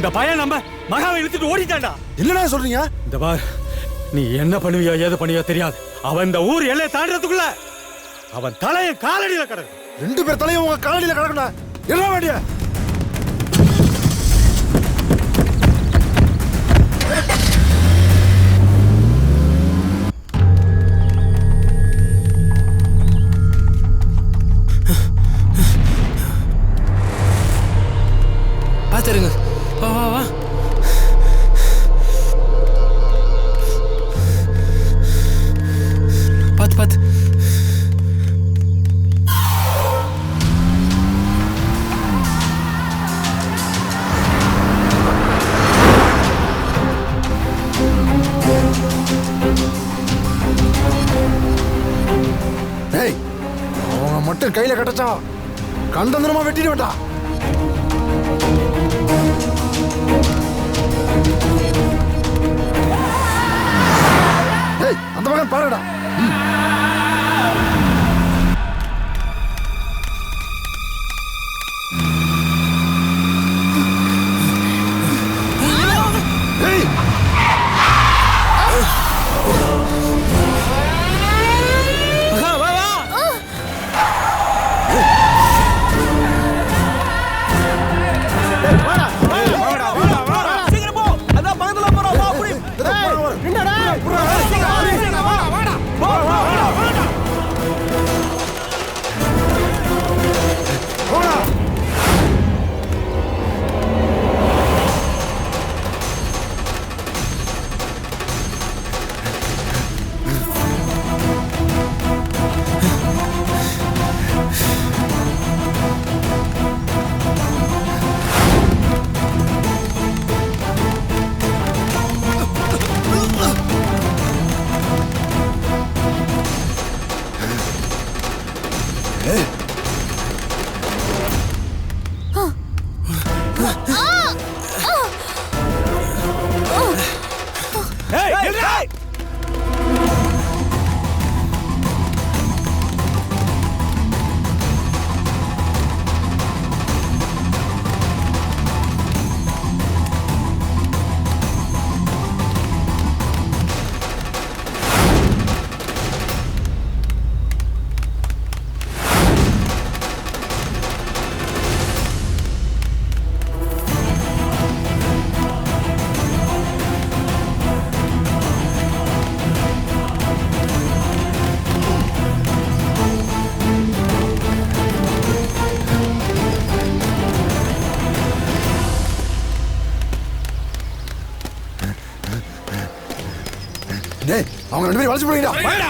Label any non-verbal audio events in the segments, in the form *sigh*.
அந்த பையன் நம்ம மகாவை இழுத்துட்டு ஓடிட்டான்டா. என்னடா சொல்றீங்க? இந்த பார் நீ என்ன பண்ணுவியோ ஏது பண்ணுவியோ தெரியாது. அவன் இந்த ஊர் எல்லையை தாண்டறதுக்குள்ள அவன் தலையை காலடியில கிடக்கு. ரெண்டு பேர் தலையும் உங்க காலடியில கிடக்குடா என்ன வேண்டிய? அவங்க கையில கட்டச்சா கண்டந்தனமா வெட்டிட்டு வேண்டா அந்த பக்கம் பாருடா. வளைச்சு போடுங்கடா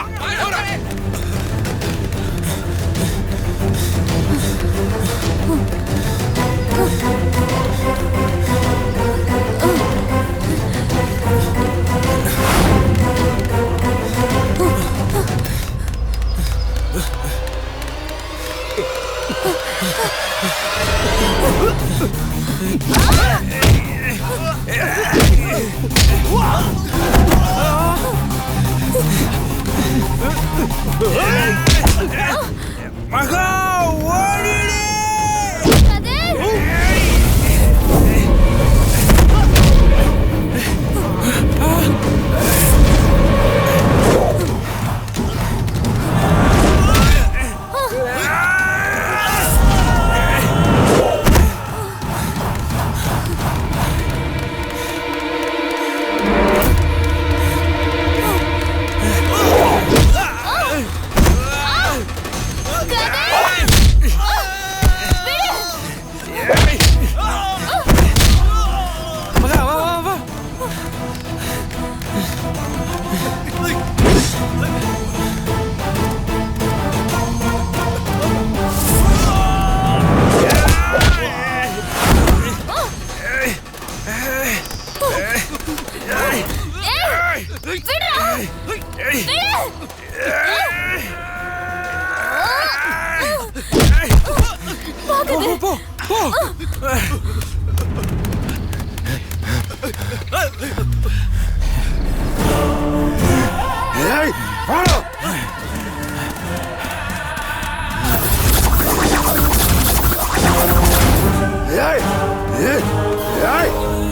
ஏய்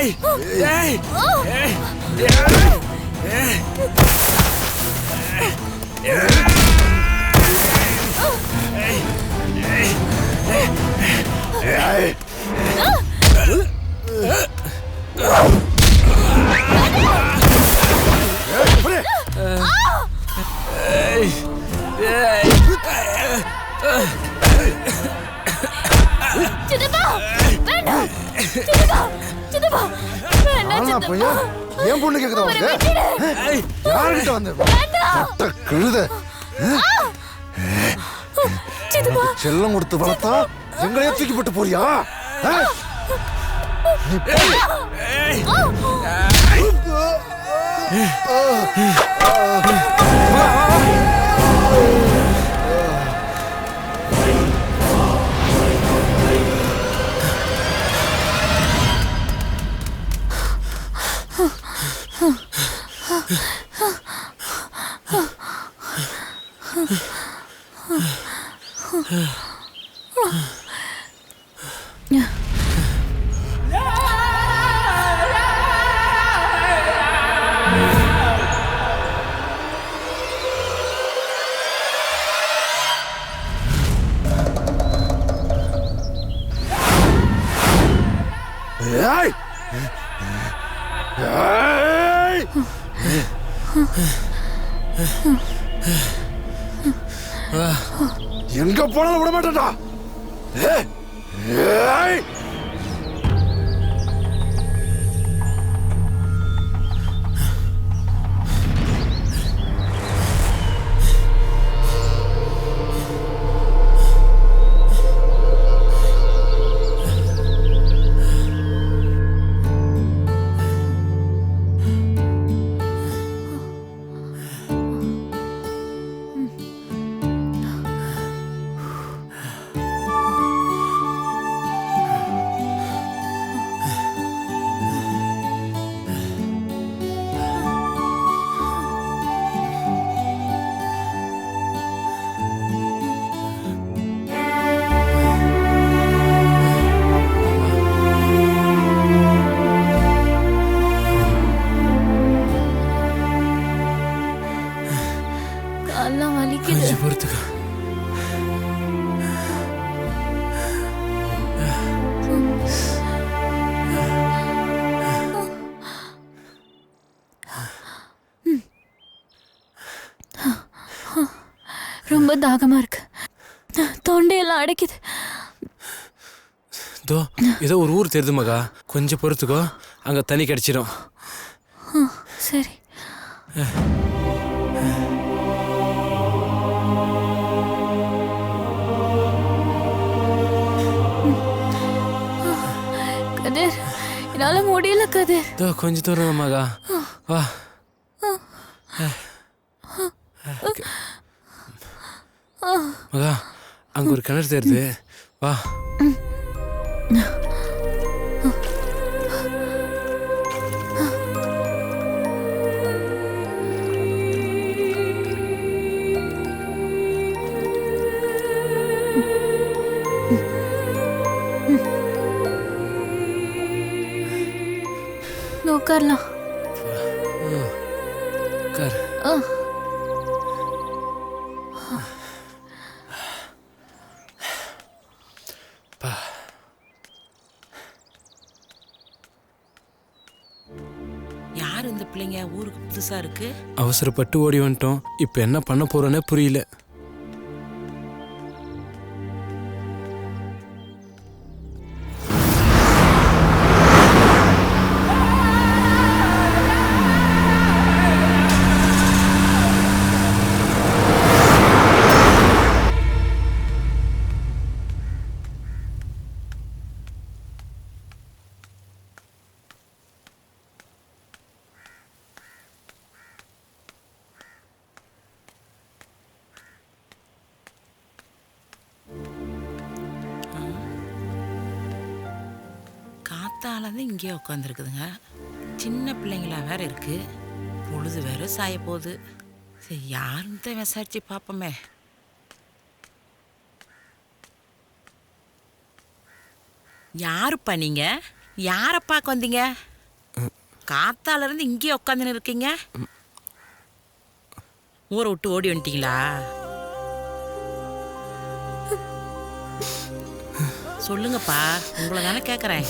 ஏய் ஏய் டேய் கழுத செல்லம் கொடுத்து வளர்த்தா எங்களையே தூக்கி போட்டு போறியா ஆ? எங்க போனாலும் விட மாட்டேன்டா ஏய்! ஏய்! ரொம்ப தாகமா இருக்கு. தொண்டையெல்லாம் அடைக்குது. தோ ஏதோ ஒரு ஊர் தெரியுது மகா. கொஞ்சம் பொறுத்துக்கோ. அங்க தண்ணி கிடைச்சிடும் சரி. கதிர் என்னால முடியல கதிர். தோ கொஞ்சம் தூரம் மகா. வா. மகா அங்க ஒரு கிணறு தேருது வா. உட்காரலாம் பிள்ளைங்க ஊருக்கு புதுசா இருக்கு? அவசரப்பட்டு ஓடி வந்துட்டோம். இப்போ என்ன பண்ண போறோன்னே புரியல. காத்தாலேருந்து தான் இங்கேயே உட்காந்துருக்குதுங்க சின்ன பிள்ளைங்களா வேற இருக்குது பொழுது வேற சாய போகுது. சரி யாருன்னு தான் விசாரித்து பார்ப்போமே. யாருப்பா நீங்க? யாரை பார்க்க வந்தீங்க? காத்தால இருந்து இங்கேயே உட்காந்துன்னு இருக்கீங்க? ஊரை விட்டு ஓடி வந்துட்டீங்களா? சொல்லுங்கப்பா உங்களை தானே கேட்குறேன்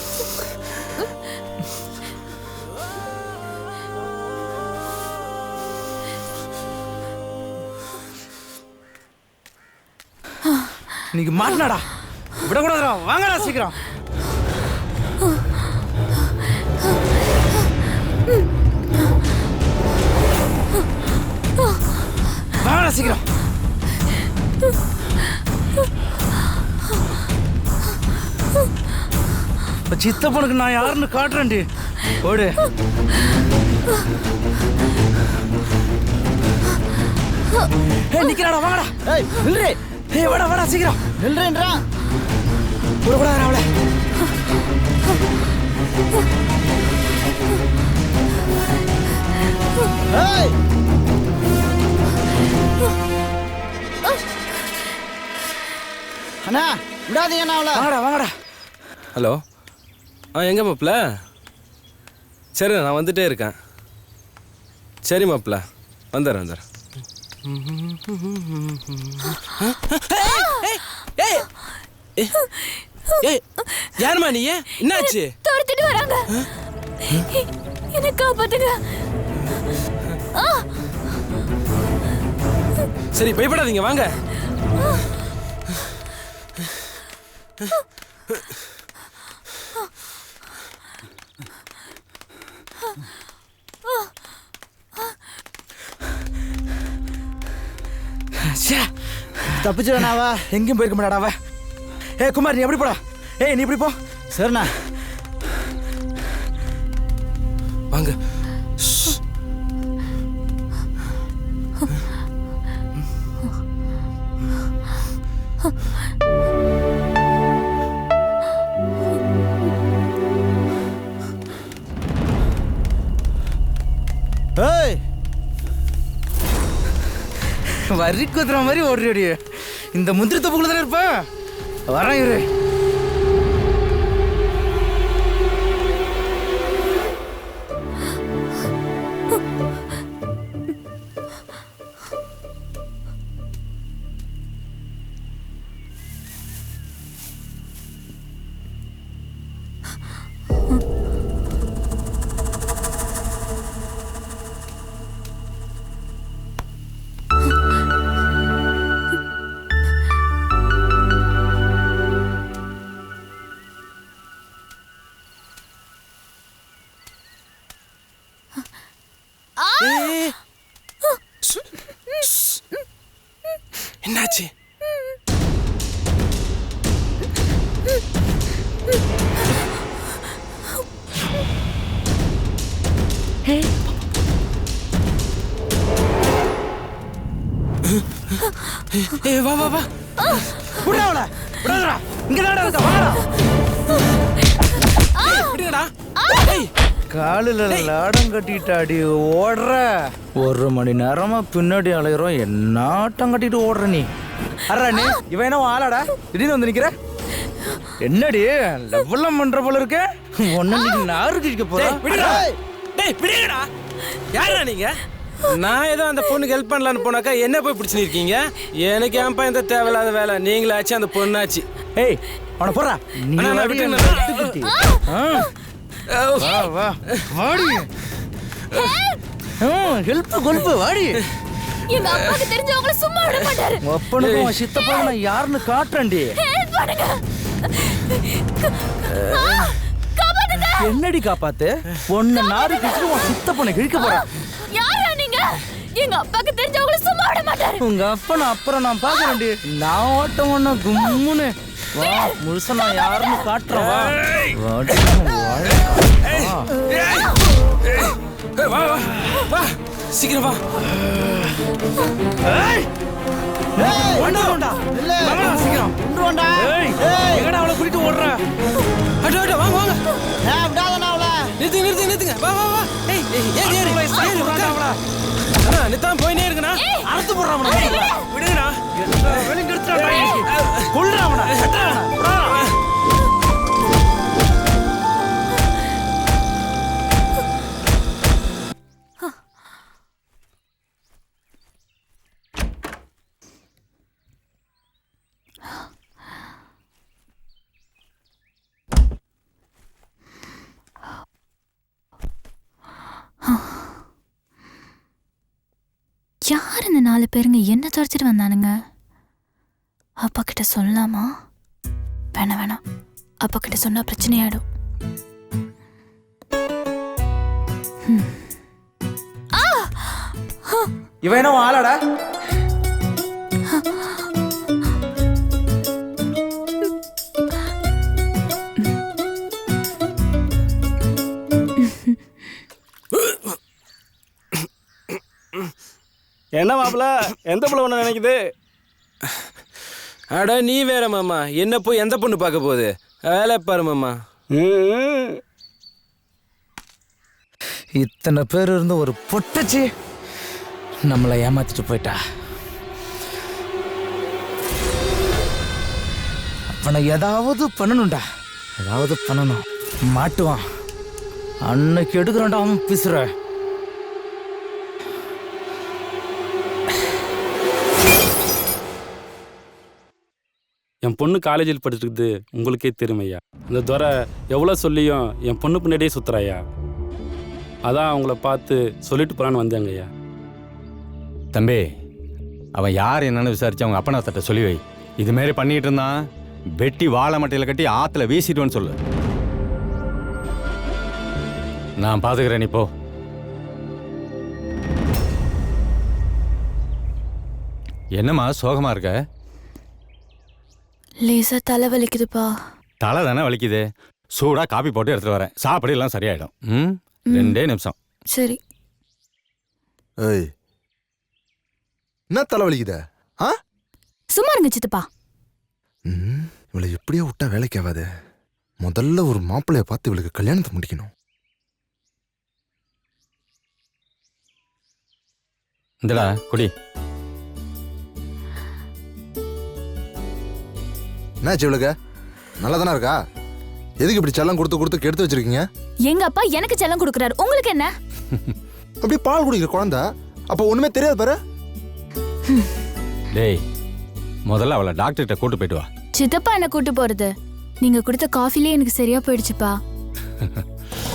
இன்னைக்கு மாட்டினாடா. விடக்கூடாதுடா. வாங்கடா சீக்கிரம். வாங்கடா சீக்கிரம். சித்தப்பனுக்கு நான் யாருன்னு காட்டுறேன்டி. ஓடு. நிக்கிறாடா வாங்கடா. ஏய் நில்றே. ஏய் வாடா வாடா சீக்கிரம். நில்றேன்றா. விடக்கூடாதுடா அவளை ஏய். அண்ணா விடாதீங்க அண்ணா அவளை. வாங்கடா வாங்கடா. ஹலோ. ஆ எங்கே மாப்பிள்ள? சரி நான் வந்துட்டே இருக்கேன். சரி மாப்பிள்ள வந்துடுறேன் வந்துடுறேன். யாரும்மா நீ? என்னாச்சு? துரத்திட்டு வராங்க. என்ன காப்பாத்துங்க. சரி பயப்படாதீங்க வாங்க. ச்சே, அவ எங்கேயும் போயிருக்க மாட்டாடா அவ ஏய் குமார் நீ எப்படி போடா. ஏய் நீ இப்படி போ. சரிண்ணா. வாங்க. வரி குத்துற மாதிரி ஓடுறி இந்த முந்திரி தொப்புக்குள்ள தானே இருப்பேன் வரேன் இரு. என்னாச்சு? ஏய் வா வா வா. விடுடா அவளை. விடாதடா. இங்க தானடா இருக்க. வாடா. விடுங்கடா. ஏய். காலில் லாடம் கட்டிட்டாடி ஓடுற. ஒரு மணி நேரமா பின்னாடி அலையிறோம். என்ன ஆட்டம் கட்டிட்டு ஓடுற நீ. அறா நீ இவன் என்ன ஆளாடா? திடீர்னு வந்து நிக்கிற? என்னடி லெவல்லாம் பண்ற போல இருக்க? ஒன்னு நீ நாருக்கு இருக்க போற? விடுடா. டேய் விடுங்கடா. யாரா நீங்க? நான் ஏதோ அந்த பொண்ணுக்கு ஹெல்ப் பண்ணலான்னு போனாக்கா என்ன போய் பிடிச்சுன்னு இருக்கீங்க எனக்கு ஏன்பா இந்த தேவையில்லாத வேலை? நீங்களாச்சு அந்த பொண்ணாச்சு. ஏய் அவனை போடுறா. வா வா வாடி. ஹெல்ப் கொல்ப்பு வாடி எங்க அப்பாக்கு தெரிஞ்சவங்கள சும்மா விட மாட்டாரு. அப்பனுக்கும் சித்தப்பாவும் நான் யாருன்னு காட்டுறேன்டி. ஹெல்ப் பண்ணுங்க. என்னடி காப்பாத்து? பொண்ணு நாரி கிழிச்சு உன் சித்தப்பனை கிழிக்க போறேன் யாரா நீங்க? எங்க அப்பாக்கு தெரிஞ்சவங்கள சும்மா விட மாட்டாரு. உங்க அப்பனை அப்புறம் நான் பாக்குறேன்டி நான் ஓட்டம் ஒண்ணு கும்முன்னு. வா முழுசா நான் யாருன்னு காட்டுறேன் வா. வா. ஏய், வா. சீக்கிரம் வா. ஏய்! ஏய். கூட்டிட்டு ஓடுற? வாங்க வாங்க. நிறுத்துங்க நிறுத்துங்க நிறுத்துங்க. வா வா வா. ஏய் ஏய் உட்காரு. அண்ணா நித்தாம போயினே இருக்குண்ணா. அறுத்து போடுறான் கொள்ளுறாவன யார் இந்த நாலு பேருங்க? என்ன துடைச்சிட்டு வந்தானுங்க? அப்பா கிட்ட சொல்லலாமா வேணாம் வேணாம். அப்பா கிட்ட சொன்னா பிரச்சனையாயிடும். இவன் என்ன ஆளாடா? என்ன மாப்பிள எந்த பிள்ளை ஒன்று நினைக்குது? அட நீ வேற மாமா. என்ன போய் எந்த பொண்ணு பார்க்க போகுது? வேலை பாரு மாமா. இத்தனை பேர் இருந்து ஒரு பொட்டச்சி நம்மளை ஏமாத்திட்டு போயிட்டா. அவனை ஏதாவது பண்ணணும்டா. ஏதாவது பண்ணணும். மாட்டுவான். அன்னைக்கு எடுக்கிறான்டா அவன் பிசுற. என் பொண்ணு காலேஜில் படிச்சிருக்குது உங்களுக்கே தெரியும் அந்த இந்த துறை எவ்வளோ சொல்லியும் என் பொண்ணு பின்னாடியே சுத்துறாயா? அதான் அவங்கள பார்த்து சொல்லிட்டு போகலான்னு வந்தேங்க ஐயா தம்பி அவன் யார் என்னன்னு விசாரிச்சு அவங்க அப்பனா தட்ட சொல்லி வை. இதுமாரி பண்ணிட்டு இருந்தான் வெட்டி வாழை மட்டையில் கட்டி ஆற்றுல வீசிடுவேன்னு சொல்லு. நான் பார்த்துக்கிறேன் இப்போ என்னம்மா சோகமாக இருக்க? லேசா தலை வலிக்குதுப்பா. தலை தானே வலிக்குது. சூடா காபி போட்டு எடுத்துட்டு வரேன். சாப்பிட எல்லாம் சரியாயிடும். ம்? ரெண்டே நிமிஷம். சரி. ஏய். என்ன தலைவலிக்குத ஆ? சும்மா இருங்க சித்தப்பா. ம், இவளை எப்படியோ விட்டா வேலைக்கு ஆகாது. முதல்ல ஒரு மாப்பிள்ளைய பார்த்து இவளுக்கு கல்யாணத்தை முடிக்கணும். இந்தடா குடி. என்னாச்சு இவளுக்கு? நல்லா தானே இருக்கா? எதுக்கு இப்படி செல்லம் கொடுத்து கொடுத்து கெடுத்து வச்சிருக்கீங்க? எங்க அப்பா எனக்கு செல்லம் கொடுக்கறாரு. உங்களுக்கு என்ன? *laughs* அப்படியே பால் குடிக்கிற குழந்தை. அப்போ ஒண்ணுமே தெரியாது பாரு. டேய் முதல்ல அவளை டாக்டர்கிட்ட கூட்டு போயிட்டு வா. சித்தப்பா என்ன கூட்டு போறது? நீங்க கொடுத்த காஃபிலே எனக்கு சரியா போயிடுச்சுப்பா. *laughs*